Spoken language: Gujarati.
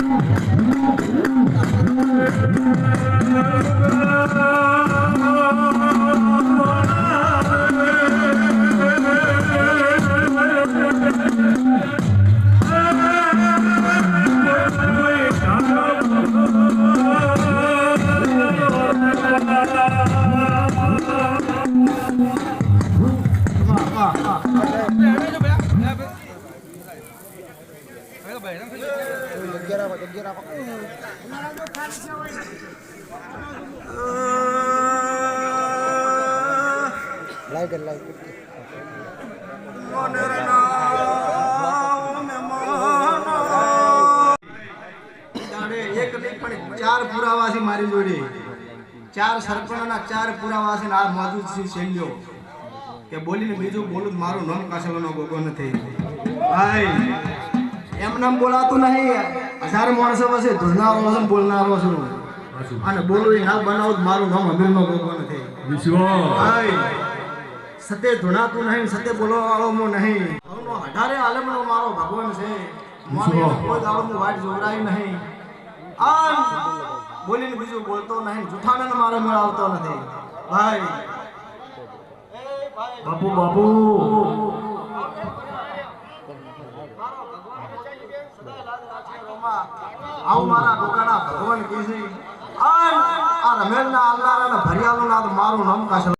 Thank you. લાઈટ એક નહીં પણ ચાર પુરાવા મારી જોડે ચાર સરપંચના ચાર પુરાવા આ મોજૂદ છે શૈલ્યો કે બોલીને બીજું બોલું મારું નામ કાસલાનો ગોગો નથી. ભાઈ એમ નામ બોલાતું નહીં. હજાર માણસો પાસે ધૂળનારો છું બોલનારો છું અને બોલું એ ના બનાવું મારું નામ અમીરનો ગોગો નથી સતે ધૂણાતું નહીં સતે બોલવા વાળો હું નહીં. અઢારે આલમ નો મારો ભગવાન છે. મને કોઈ દાડો હું વાટ જોવડાવી નહીં. આમ બોલીને બીજું બોલતો નહીં. જૂઠાને મારે મેળવતો નથી. ભાઈ. બાપુ બાપુ. આવું મારા દુકાના ભગવાન કીધી આ આ રમેલના આવનારા ભરિયાળનું નામ મારું નામ કાશલ